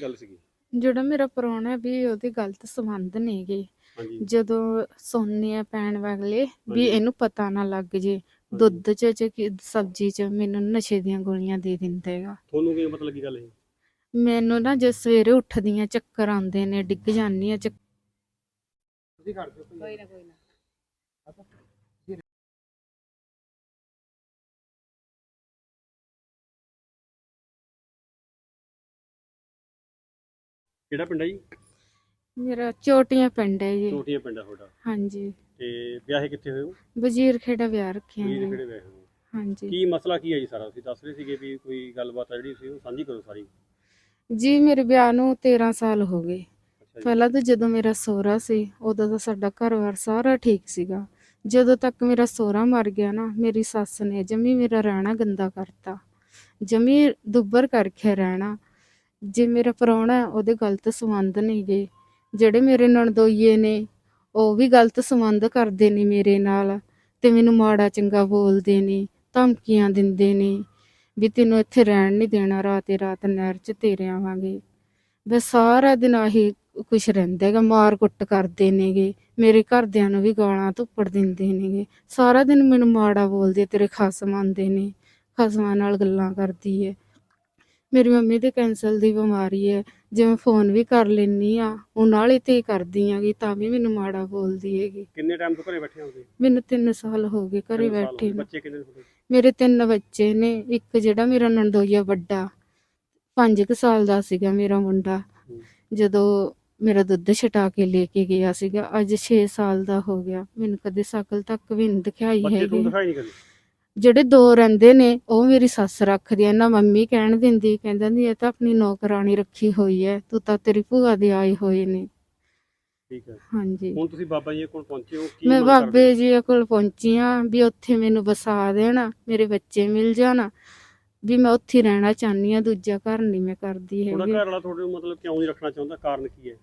ਕੀ ਗੱਲ ਸੀਗੀ? ਜਿਹੜਾ ਮੇਰਾ ਪ੍ਰਾਹੁਣਾ ਵੀ ਉਹਦੇ ਗਲਤ ਸੰਬੰਧ ਨੇਗੇ ਹਾਂਜੀ। ਜਦੋਂ ਸੌਂਦੇ ਆ ਪੈਣ ਵਾਲੇ ਵੀ। ਇਹਨੂੰ ਪਤਾ ਨਾ ਲੱਗ ਜੇ ਦੁੱਧ ਚ ਚ ਕੀ- ਸਬਜ਼ੀ ਚ ਮੈਨੂੰ ਨਸ਼ੇ ਦੀਆਂ ਗੋਲੀਆਂ ਦੇ ਦਿੰਦਾ ਹੈਗਾ। ਤੁਹਾਨੂੰ ਕੀ ਪਤਾ ਲੱਗੀ ਗੱਲ ਇਹ? ਮੈਨੂੰ ਨਾ ਜੇ ਸਵੇਰੇ ਉੱਠਦੀਆਂ ਚੱਕਰ ਆਉਂਦੇ ਨੇ ਡਿੱਗ ਜਾਂਦੀ ਆ ਚੱਕ- ਤੁਸੀਂ ਖੜ ਜਾਓ ਕੋਈ ਨਾ ਕੋਈ ਨਾ। ਕਿਹੜਾ ਪਿੰਡ ਹੈ ਜੀ? ਮੇਰਾ ਚੋਟੀਆਂ ਪਿੰਡ ਹੈ ਜੀ। ਛੋਟੀਆਂ ਪਿੰਡ ਹੈ ਤੁਹਾਡਾ। ਹਾਂਜੀ। ਤੇ ਵਿਆਹੇ ਕਿੱਥੇ ਹੋਏ ਹੋ? ਵਜ਼ੀਰ ਖੇੜਾ ਵਿਆਹ ਰੱਖਿਆ ਵੀਰ ਨੇ ਕਿਹੜੇ ਵਿਆਹੇ ਹੋ। ਹਾਂਜੀ। ਕੀ ਮਸਲਾ ਕੀ ਹੈ ਜੀ ਸਾਰਾ? ਤੁਸੀਂ ਦੱਸ ਰਹੇ ਸੀਗੇ ਵੀ ਕੋਈ ਗੱਲਬਾਤ ਆ ਜਿਹੜੀ ਸੀ ਉਹ ਸਾਂਝੀ ਕਰੋ ਸਾਰੀ। ਜੀ ਮੇਰੇ ਵਿਆਹ ਨੂੰ 13 ਸਾਲ ਹੋ ਗਏ। ਅੱਛਾ ਜੀ। ਪਹਿਲਾਂ ਤਾਂ ਜਦੋਂ ਮੇਰਾ ਸਹੁਰਾ ਸੀ ਉਦੋਂ ਤਾਂ ਸਾਡਾ ਘਰ-ਬਾਰ ਸਾਰਾ ਠੀਕ ਸੀਗਾ। ਜਦੋਂ ਤੱਕ ਮੇਰਾ ਸਹੁਰਾ ਮਰ ਗਿਆ ਨਾ ਮੇਰੀ ਸੱਸ ਨੇ ਜਮੀ ਮੇਰਾ ਰਹਿਣਾ ਗੰਦਾ ਕਰਤਾ। ਜਮੀ ਦੁੱਬਰ ਕਰਕੇ ਰਹਿਣਾ। ਜੇ ਮੇਰਾ ਪ੍ਰਾਹੁਣਾ ਉਹਦੇ ਗਲਤ ਸੰਬੰਧ ਨਹੀਂਗੇ ਜਿਹੜੇ ਮੇਰੇ ਨਣਦੋਈਏ ਨੇ, ਉਹ ਵੀ ਗਲਤ ਸੰਬੰਧ ਕਰਦੇ ਨੇ ਮੇਰੇ ਨਾਲ ਤੇ ਮੈਨੂੰ ਮਾੜਾ ਚੰਗਾ ਬੋਲਦੇ ਨੇ, ਧਮਕੀਆਂ ਦਿੰਦੇ ਨੇ ਵੀ ਤੈਨੂੰ ਇੱਥੇ ਰਹਿਣ ਨਹੀਂ ਦੇਣਾ, ਰਾਤੇ ਰਾਤ ਨਹਿਰ 'ਚ ਤੇਰੇ ਆਵਾਂਗੇ। ਬਸ ਸਾਰਾ ਦਿਨ ਆਹੀ ਕੁਛ ਰਹਿੰਦਾ ਹੈਗਾ, ਮਾਰ ਕੁੱਟ ਕਰਦੇ ਨੇਗੇ, ਮੇਰੇ ਘਰਦਿਆਂ ਨੂੰ ਵੀ ਗਾਲਾਂ ਧੁੱਪੜ ਦਿੰਦੇ ਨੇਗੇ। ਸਾਰਾ ਦਿਨ ਮੈਨੂੰ ਮਾੜਾ ਬੋਲਦੇ, ਤੇਰੇ ਖਸਮ ਆਉਂਦੇ ਨੇ ਖਸਮਾਂ ਨਾਲ ਗੱਲਾਂ ਕਰਦੀ ਹੈ ਮੇਰੀ ਮੰਮੀ ਦੇ ਕੈਂਸਰ ਦੀ ਬਿਮਾਰੀ ਹੈ ਜੇ ਮੈਂ ਫੋਨ ਵੀ ਕਰ ਲੈਨੀ ਆ ਉਹ ਨਾਲ ਹੀ ਤੇ ਕਰਦੀ ਆਂਗੀ ਤਾਂ ਵੀ ਮੈਨੂੰ ਮਾੜਾ ਬੋਲਦੀ ਹੈਗੀ। ਕਿੰਨੇ ਟਾਈਮ ਤੋਂ ਘਰੇ ਬੈਠੇ ਹੋ ਤੁਸੀਂ ਮੈਨੂੰ 3 ਸਾਲ ਹੋ ਗਏ ਘਰੇ ਤਿੰਨ ਸਾਲ ਹੋ ਬੈਠੇ ਗਏ। ਨੂੰ। ਬੱਚੇ ਕਿੰਨੇ ਨੇ ਤੁਹਾਡੇ? ਮੇਰੇ ਤਿੰਨ ਬੱਚੇ ਨੇ ਇੱਕ ਜਿਹੜਾ ਮੇਰਾ ਨੰਦੋਈਆ ਵੱਡਾ 5 ਸਾਲ ਦਾ ਸੀਗਾ ਮੇਰਾ ਮੁੰਡਾ। ਹੂੰ। ਜਦੋਂ ਮੇਰਾ ਦੁੱਧ ਛਟਾ ਕੇ ਲੈ ਕੇ ਗਿਆ ਸੀਗਾ ਅੱਜ 6 ਸਾਲ ਦਾ ਹੋ ਗਿਆ ਮੈਨੂੰ ਕਦੇ ਸ਼ਕਲ ਤੱਕ ਵੀ ਨਹੀਂ ਦਿਖਾਈ ਬੱਚੇ ਹੈਗੀ। ਤੁਹਾਨੂੰ ਦਿਖਾਈ ਨਹੀਂ ਕਦੇ? ਜਿਹੜੇ ਦੋ ਰਹਿੰਦੇ ਨੇ ਉਹ ਮੇਰੀ ਸੱਸ ਰੱਖਦੀ ਐ ਨਾ ਮੰਮੀ ਕਹਿਣ ਦਿੰਦੀ ਕਹਿੰਦਾ ਨਹੀਂ ਇਹ ਤਾਂ ਆਪਣੀ ਨੌਕਰਾਣੀ ਰੱਖੀ ਹੋਈ ਐ ਤੂੰ ਤਾਂ ਤੇਰੀ ਭੂਆ ਦੇ ਆਏ ਹੋਏ ਨੇ। ਠੀਕ ਹੈ ਹਾਂਜੀ। ਹੁਣ ਤੁਸੀਂ ਬਾਬਾ ਜੀ ਕੋਲ ਪਹੁੰਚੇ ਹੋ ਕੀ ਮੈਂ ਮੰਗ ਕਰਦੇ ਬਾਬੇ ਜੀ ਕੋਲ ਪਹੁੰਚੀ ਆਂ ਵੀ ਉੱਥੇ ਮੈਨੂੰ ਵਸਾ ਦੇਣ ਮੇਰੇ ਬੱਚੇ ਮਿਲ ਜਾਣ ਵੀ ਮੈਂ ਉੱਥੇ ਹੀ ਰਹਿਣਾ ਚਾਹਨੀ ਆ ਦੂਜਾ ਘਰ ਨਹੀਂ ਮੈਂ ਕਰਦੀ ਤੁਹਾਡਾ ਹੈਗੀ। ਘਰ ਵਾਲਾ ਤੁਹਾਡੇ ਨੂੰ ਮਤਲਬ ਕਿਉਂ ਨਹੀਂ ਰੱਖਣਾ ਚਾਹੁੰਦਾ? ਕਾਰਨ ਕੀ ਹੈ?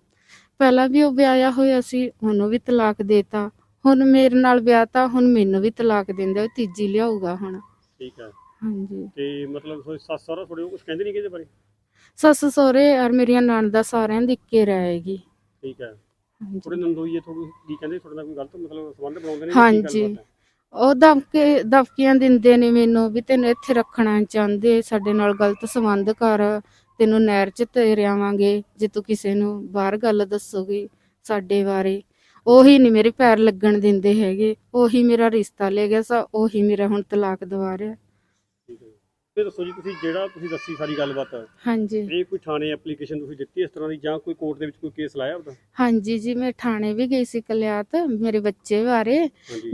ਪਹਿਲਾਂ ਵੀ ਉਹ ਵਿਆਹਿਆ ਹੋਇਆ ਸੀ ਉਹਨੂੰ ਵੀ ਤਲਾਕ ਦੇਤਾ। ਹੁਣ ਮੇਰੇ ਨਾਲ ਵਿਆਹ ਤਾਂ ਹੁਣ ਮੈਨੂੰ ਵੀ ਤਲਾਕ ਦਿੰਦਾ ਉਹ ਤੀਜੀ ਲਿਆਊਗਾ ਹੁਣ। ਠੀਕ ਹੈ ਹਾਂਜੀ। ਤੇ ਮਤਲਬ ਤੁਹਾਡੀ ਸੱਸ ਸਹੁਰਾ ਤੁਹਾਡੇ ਨੂੰ ਕੁਝ ਕਹਿੰਦੇ ਨਹੀਂ ਕਿਹਦੇ ਬਾਰੇ? ਸੱਸ ਸਹੁਰੇ ਔਰ ਮੇਰੀਆਂ ਨਣਦਾਂ ਸਾਰਿਆਂ ਦੀ ਇੱਕੇ ਰਹੇਗੀ ਠੀਕ ਹੈ ਹਾਂਜੀ। ਤੁਹਾਡੇ ਨੰਦੋਈਏ ਤੁਹਾਨੂੰ ਕੀ ਕਹਿੰਦੇ ਤੁਹਾਡੇ ਨਾਲ ਕੋਈ ਗਲਤ ਮਤਲਬ ਸੰਬੰਧ ਬਣਾਉਂਦੇ ਨੇ ਜਾਂ ਕੀ ਹਾਂਜੀ। ਗੱਲਬਾਤ ਹੈ? ਉਹ ਦਬਕੇ ਦਬਕੀਆਂ ਦਿੰਦੇ ਨੇ ਮੈਨੂੰ ਵੀ ਤੈਨੂੰ ਇੱਥੇ ਰੱਖਣਾ ਚਾਹੁੰਦੇ ਸਾਡੇ ਨਾਲ ਗਲਤ ਸੰਬੰਧ ਕਰ ਤੈਨੂੰ ਨਹਿਰ 'ਚ ਤੇਰੇ ਆਵਾਂਗੇ ਜੇ ਤੂੰ ਕਿਸੇ ਨੂੰ ਬਾਹਰ ਗੱਲ ਦੱਸੋਗੀ ਸਾਡੇ ਬਾਰੇ। ਉਹੀ ਨਹੀਂ ਮੇਰੇ ਪੈਰ ਲੱਗਣ ਦਿੰਦੇ ਹੈਗੇ ਉਹੀ ਮੇਰਾ ਰਿਸ਼ਤਾ ਲੈ ਗਿਆ ਸਾ ਉਹੀ ਮੇਰਾ ਹੁਣ ਤਲਾਕ ਦਵਾ ਰਿਹਾ। ਤੇ ਦੱਸੋ ਜੀ ਤੁਸੀਂ ਜਿਹੜਾ ਤੁਸੀਂ ਦੱਸੀ ਸਾਰੀ ਗੱਲਬਾਤ ਹਾਂਜੀ। ਇਹ ਕੋਈ ਥਾਣੇ ਐਪਲੀਕੇਸ਼ਨ ਤੁਸੀਂ ਦਿੱਤੀ ਇਸ ਤਰ੍ਹਾਂ ਦੀ ਜਾਂ ਕੋਈ ਕੋਰਟ ਦੇ ਵਿੱਚ ਕੋਈ ਕੇਸ ਲਾਇਆ ਉਹਦਾ? ਹਾਂਜੀ ਜੀ ਮੈਂ ਥਾਣੇ ਵੀ ਗਈ ਸੀ ਕਲਿਆਤ ਮੇਰੇ ਬੱਚੇ ਬਾਰੇ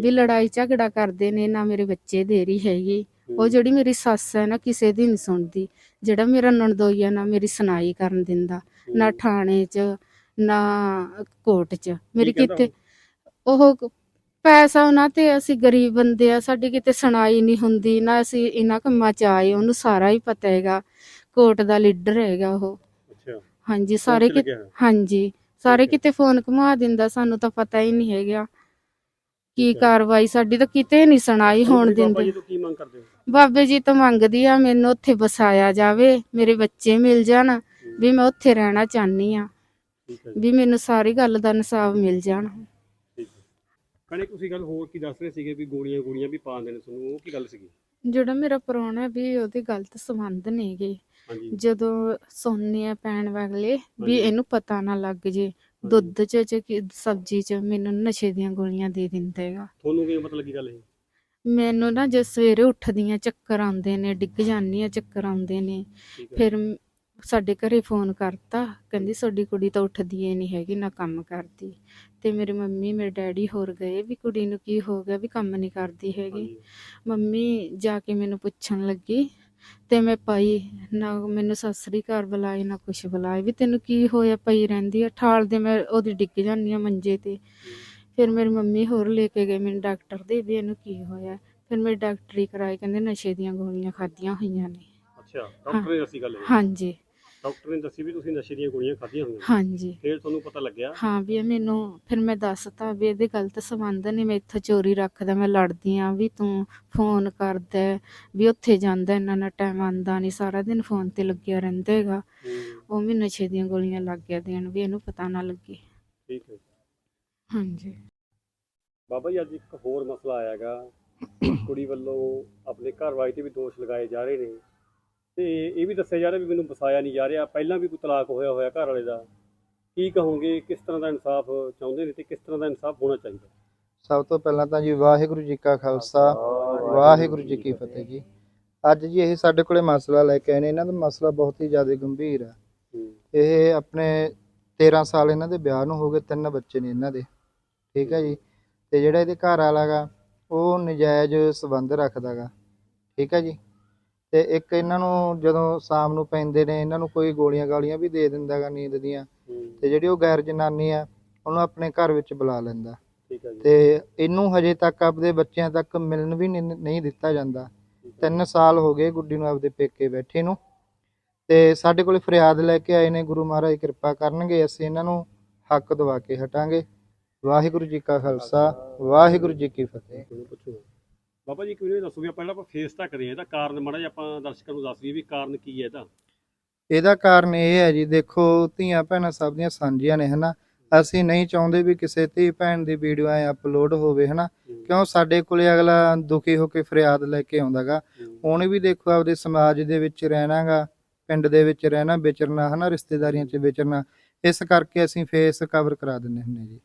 ਵੀ ਲੜਾਈ ਝਗੜਾ ਕਰਦੇ ਨੇ ਨਾ ਮੇਰੇ ਬੱਚੇ ਦੇ ਰਹੀ ਹੈਗੀ। ਉਹ ਜਿਹੜੀ ਮੇਰੀ ਸੱਸ ਹੈ ਨਾ ਕਿਸੇ ਦੀ ਨਹੀਂ ਸੁਣਦੀ। ਜਿਹੜਾ ਮੇਰਾ ਨਣਦੋਈਆ ਨਾ ਮੇਰੀ ਸੁਣਾਈ ਕਰਨ ਦਿੰਦਾ ਨਾ ਥਾਣੇ 'ਚ ਨਾ ਕੋਰਟ 'ਚ। ਮੇਰੀ ਕਹਿੰਦਾ ਕਿਤੇ ਉਹ ਪੈਸਾ ਉਹਨਾਂ ਤੇ ਅਸੀਂ ਗਰੀਬ ਬੰਦੇ ਆ ਸਾਡੀ ਕਿਤੇ ਸੁਣਾਈ ਨਹੀਂ ਹੁੰਦੀ ਨਾ ਅਸੀਂ ਇਹਨਾਂ ਕੰਮਾਂ 'ਚ ਆਏ ਉਹਨੂੰ ਸਾਰਾ ਹੀ ਪਤਾ ਹੈਗਾ। ਕੋਰਟ ਦਾ ਲੀਡਰ ਹੈਗਾ ਉਹ। ਅੱਛਾ। ਹਾਂਜੀ ਸਾਰੇ ਕਿਤੇ ਹਾਂਜੀ ਸਾਰੇ ਕਿਤੇ ਫੋਨ ਘੁਮਾ ਦਿੰਦਾ ਸਾਨੂੰ ਤਾਂ ਪਤਾ ਹੀ ਨਹੀਂ ਹੈਗਾ। ਕੀ। ਕਾਰਵਾਈ ਸਾਡੀ ਤਾਂ ਕਿਤੇ ਨਹੀਂ ਸੁਣਾਈ ਹੋਣ ਬਾਬਾ ਦਿੰਦੇ। ਜੀ ਤੋਂ ਕੀ ਮੰਗ ਕਰਦੇ ਹੋ? ਬਾਬੇ ਜੀ ਤਾਂ ਮੰਗਦੀ ਆ ਮੈਨੂੰ ਉੱਥੇ ਵਸਾਇਆ ਜਾਵੇ ਮੇਰੇ ਬੱਚੇ ਮਿਲ ਜਾਣ ਵੀ ਮੈਂ ਉੱਥੇ ਰਹਿਣਾ ਚਾਹਨੀ ਆ। ਵੀ ਮੈਨੂੰ ਸਾਰੀ ਗੱਲ ਦਾ ਇਨਸਾਫ ਮਿਲ ਜਾਣ। ਹੈ। ਕਣੇ ਤੁਸੀਂ ਗੱਲ ਹੋਰ ਕੀ ਦੱਸ ਰਹੇ ਸੀਗੇ ਵੀ ਗੋਲੀਆਂ ਗੋਲੀਆਂ ਵੀ ਪਾਉਂਦੇ ਨੇ ਤੁਹਾਨੂੰ ਉਹ ਕੀ ਗੱਲ ਸੀਗੀ? ਜਿਹੜਾ ਮੇਰਾ ਪ੍ਰਾਹੁਣਾ ਵੀ ਉਹਦੇ ਗਲਤ ਸੰਬੰਧ ਨੇਗੇ ਜਦੋਂ ਸੌਂਦੇ ਆ ਪੈਣ ਵਾਲੇ ਵੀ। ਇਹਨੂੰ ਪਤਾ ਨਾ ਲੱਗ ਜੇ ਦੁੱਧ ਚ ਚ ਕੀ- ਸਬਜ਼ੀ ਚ ਮੈਨੂੰ ਨਸ਼ੇ ਦੀਆਂ ਗੋਲੀਆਂ ਦੇ ਦਿੰਦਾ ਹੈਗਾ। ਤੁਹਾਨੂੰ ਕੀ ਪਤਾ ਲੱਗੀ ਗੱਲ ਇਹ? ਮੈਨੂੰ ਨਾ ਜੇ ਸਵੇਰੇ ਉੱਠਦੀਆਂ ਚੱਕਰ ਆਉਂਦੇ ਨੇ ਡਿੱਗ ਜਾਂਦੀ ਆ ਚੱਕਰ ਆਉਂਦੇ ਨੇ। ਹੈ। ਫਿਰ ਸਾਡੇ ਘਰੇ ਫੋਨ ਕਰਤਾ ਕਹਿੰਦੀ ਤੁਹਾਡੀ ਕੁੜੀ ਤਾਂ ਉੱਠਦੀ ਏ ਨਹੀਂ ਹੈਗੀ ਨਾ ਕੰਮ ਕਰਦੀ। ਤੇ ਮੇਰੀ ਮੰਮੀ ਮੇਰੇ ਡੈਡੀ ਹੋਰ ਗਏ ਵੀ ਕੁੜੀ ਨੂੰ ਕੀ ਹੋ ਗਿਆ ਵੀ ਕੰਮ ਨਹੀਂ ਕਰਦੀ ਹੈਗੀ। ਮੰਮੀ ਜਾ ਕੇ ਮੈਨੂੰ ਪੁੱਛਣ ਲੱਗੀ ਤੇ ਮੈਂ ਪਈ ਨਾ ਮੈਨੂੰ ਸਸਰੀ ਘਰ ਬੁਲਾਏ ਨਾ ਕੁਛ ਬੁਲਾਏ ਵੀ ਤੈਨੂੰ ਕੀ ਹੋਇਆ ਪਈ ਰਹਿੰਦੀ ਆ? ਠਾਲ ਦੇ ਮੈਂ ਉਹਦੀ ਡਿੱਗ ਜਾਂਦੀ ਆ ਮੰਜੇ ਤੇ। ਫਿਰ ਮੇਰੀ ਮੰਮੀ ਹੋਰ ਲੈ ਕੇ ਗਏ ਮੈਨੂੰ ਡਾਕਟਰ ਦੇ ਵੀ ਇਹਨੂੰ ਕੀ ਹੋਇਆ। ਫਿਰ ਮੈਂ ਡਾਕਟਰੀ ਕਰਾਈ ਕਹਿੰਦੇ ਨਸ਼ੇ ਦੀਆਂ ਗੋਲੀਆਂ ਖਾਧੀਆਂ ਹੋਈਆਂ ਨੇ। ਅੱਛਾ ਡਾਕਟਰ ਨੇ ਦੱਸੀ ਗੱਲ ਇਹ। ਹਾਂਜੀ। ਡਾਕਟਰ ਨੇ ਦੱਸੀ ਵੀ ਤੁਸੀਂ ਨਸ਼ੇ ਦੀਆਂ ਗੋਲੀਆਂ ਖਾਧੀਆਂ ਹੋਈਆਂ। ਹਾਂਜੀ। ਫਿਰ ਤੁਹਾਨੂੰ ਪਤਾ ਲੱਗਿਆ? ਹਾਂ ਵੀ ਇਹ ਮੈਨੂੰ ਫਿਰ ਮੈਂ ਦੱਸਤਾ ਵੀ ਇਹਦੇ ਗਲਤ ਸੰਬੰਧ ਨੇ ਮੈਂ ਇੱਥੋਂ ਚੋਰੀ ਰੱਖਦਾ ਮੈਂ ਲੜਦੀ ਆ ਵੀ ਤੂੰ ਫੋਨ ਕਰਦਾ ਹੈ, ਵੀ ਉੱਥੇ ਜਾਂਦਾ ਇੰਨਾ ਨਾ ਟਾਈਮ ਆਂਦਾ ਨਹੀਂ ਸਾਰਾ ਦਿਨ ਫੋਨ ਤੇ ਲੱਗਿਆ ਰਹਿੰਦਾ ਹੈਗਾ। ਹੂੰ, ਉਹ ਵੀ ਨਸ਼ੇ ਦੀਆਂ ਗੋਲੀਆਂ ਲੱਗ ਗਿਆ ਦੇਣ ਵੀ ਇਹਨੂੰ ਪਤਾ ਨਾ ਲੱਗੇ। ਠੀਕ ਹੈ। ਹਾਂਜੀ। ਬਾਬਾ ਜੀ ਅੱਜ ਇੱਕ ਹੋਰ ਮਸਲਾ ਆਇਆਗਾ ਕੁੜੀ ਵੱਲੋਂ ਆਪਣੇ ਘਰ ਵਾਲੇ ਤੇ ਵੀ ਦੋਸ਼ ਲਗਾਏ ਜਾ ਰਹੇ ਨੇ। ਤੇ ਇਹ ਵੀ ਦੱਸਿਆ ਜਾ ਰਿਹਾ ਵੀ ਮੈਨੂੰ ਵਸਾਇਆ ਨਹੀਂ ਜਾ ਰਿਹਾ। ਪਹਿਲਾਂ ਵੀ ਕੋਈ ਤਲਾਕ ਹੋਇਆ ਹੋਇਆ ਘਰ ਵਾਲੇ ਦਾ। ਕੀ ਕਹੋਗੇ ਕਿਸ ਤਰ੍ਹਾਂ ਦਾ ਇਨਸਾਫ ਚਾਹੁੰਦੇ ਨੇ ਤੇ ਕਿਸ ਤਰ੍ਹਾਂ ਦਾ ਇਨਸਾਫ ਹੋਣਾ ਚਾਹੀਦਾ? ਸਭ ਤੋਂ ਪਹਿਲਾਂ ਤਾਂ ਜੀ ਵਾਹਿਗੁਰੂ ਜੀ ਕਾ ਖਾਲਸਾ ਵਾਹਿਗੁਰੂ ਜੀ ਕੀ ਫਤਿਹ ਜੀ। ਅੱਜ ਜੀ ਇਹ ਸਾਡੇ ਕੋਲੇ ਮਸਲਾ ਲੈ ਕੇ ਆਏ ਨੇ। ਇਹਨਾਂ ਦਾ ਮਸਲਾ ਬਹੁਤ ਹੀ ਜ਼ਿਆਦਾ ਗੰਭੀਰ ਆ। ਹੂੰ, ਇਹ ਆਪਣੇ 13 ਸਾਲ ਇਹਨਾਂ ਦੇ ਵਿਆਹ ਨੂੰ ਹੋ ਗਏ ਤਿੰਨ ਬੱਚੇ ਨੇ ਇਹਨਾਂ ਦੇ। ਠੀਕ ਹੈ ਜੀ। ਤੇ ਜਿਹੜਾ ਇਹਦੇ ਘਰ ਵਾਲਾ ਗਾ ਉਹ ਨਜਾਇਜ਼ ਸਬੰਧ ਰੱਖਦਾਗਾ ਠੀਕ ਹੈ ਜੀ। ਤੇ ਇੱਕ ਇਹਨਾਂ ਨੂੰ ਜਦੋਂ ਸ਼ਾਮ ਨੂੰ ਪੈਂਦੇ ਨੇ ਇਹਨਾਂ ਨੂੰ ਕੋਈ ਗੋਲੀਆਂ ਗਾਲੀਆਂ ਵੀ ਦੇ ਦਿੰਦਾਗਾ ਨੀਂਦ ਦੀਆਂ। ਤੇ ਜਿਹੜੀ ਉਹ ਗੈਰ ਜਨਾਨੀ ਆ ਉਹਨੂੰ ਆਪਣੇ ਘਰ ਵਿੱਚ ਬੁਲਾ ਲੈਂਦਾ। ਠੀਕ ਹੈ ਜੀ। ਤੇ ਇਹਨੂੰ ਹਜੇ ਤੱਕ ਆਪਦੇ ਬੱਚਿਆਂ ਤੱਕ ਮਿਲਣ ਵੀ ਨਹੀਂ ਨਹੀਂ ਦਿੱਤਾ ਜਾਂਦਾ। ਤਿੰਨ ਸਾਲ ਹੋ ਗਏ ਗੁੱਡੀ ਨੂੰ ਆਪਦੇ ਪੇਕੇ ਬੈਠੇ ਨੂੰ। ਤੇ ਸਾਡੇ ਕੋਲੇ ਫਰਿਆਦ ਲੈ ਕੇ ਆਏ ਨੇ ਗੁਰੂ ਮਹਾਰਾਜ ਕਿਰਪਾ ਕਰਨਗੇ ਅਸੀਂ ਇਹਨਾਂ ਨੂੰ ਹੱਕ ਦਵਾ ਕੇ ਹਟਾਂਗੇ। ਵਾਹਿਗੁਰੂ ਜੀ ਕਾ ਖਾਲਸਾ ਵਾਹਿਗੁਰੂ ਜੀ ਕੀ ਫਤਿਹ। ਪੁੱਛੋ। ਬਾਬਾ ਜੀ ਕਿਵੇਂ ਦੱਸੋ ਵੀ ਆਪਾਂ ਆਪਾਂ ਫੇਸ ਤਾਂ ਕਰੀਏ ਇਹਦਾ ਕਾਰਨ ਮਾੜਾ ਜਿਹਾ ਆਪਾਂ ਦਰਸ਼ਕਾਂ ਨੂੰ ਦੱਸ ਦਈਏ ਵੀ ਕਾਰਨ ਕੀ ਹੈ ਇਹਦਾ। ਇਹਦਾ ਕਾਰਨ ਇਹ ਹੈ ਜੀ ਦੇਖੋ ਧੀਆਂ ਭੈਣਾਂ ਸਭ ਦੀਆਂ ਸਾਂਝੀਆਂ ਨੇ ਹਨਾ? ਅਸੀਂ ਨਹੀਂ ਚਾਹੁੰਦੇ ਵੀ ਕਿਸੇ ਧੀ ਭੈਣ ਦੀ ਵੀਡੀਓ ਐ ਅਪਲੋਡ ਹੋਵੇ ਹਨਾ? ਕਿਉਂ? ਸਾਡੇ ਕੋਲੇ ਅਗਲਾ ਦੁਖੀ ਹੋ ਕੇ ਫਰਿਆਦ ਲੈ ਕੇ ਆਉਂਦਾਗਾ। ਹੂੰ, ਉਹਨੇ ਵੀ ਦੇਖੋ ਆਪਦੇ ਸਮਾਜ ਦੇ ਵਿੱਚ ਰਹਿਣਾਗਾ ਪਿੰਡ ਦੇ ਵਿੱਚ ਰਹਿਣਾ ਵਿਚਰਨਾ ਹਨਾ? ਰਿਸ਼ਤੇਦਾਰੀਆਂ 'ਚ ਵਿਚਰਨਾ ਇਸ ਕਰਕੇ ਅਸੀਂ ਫੇਸ ਕਵਰ ਕਰਾ ਦਿੰਦੇ ਹੁੰਦੇ ਜੀ।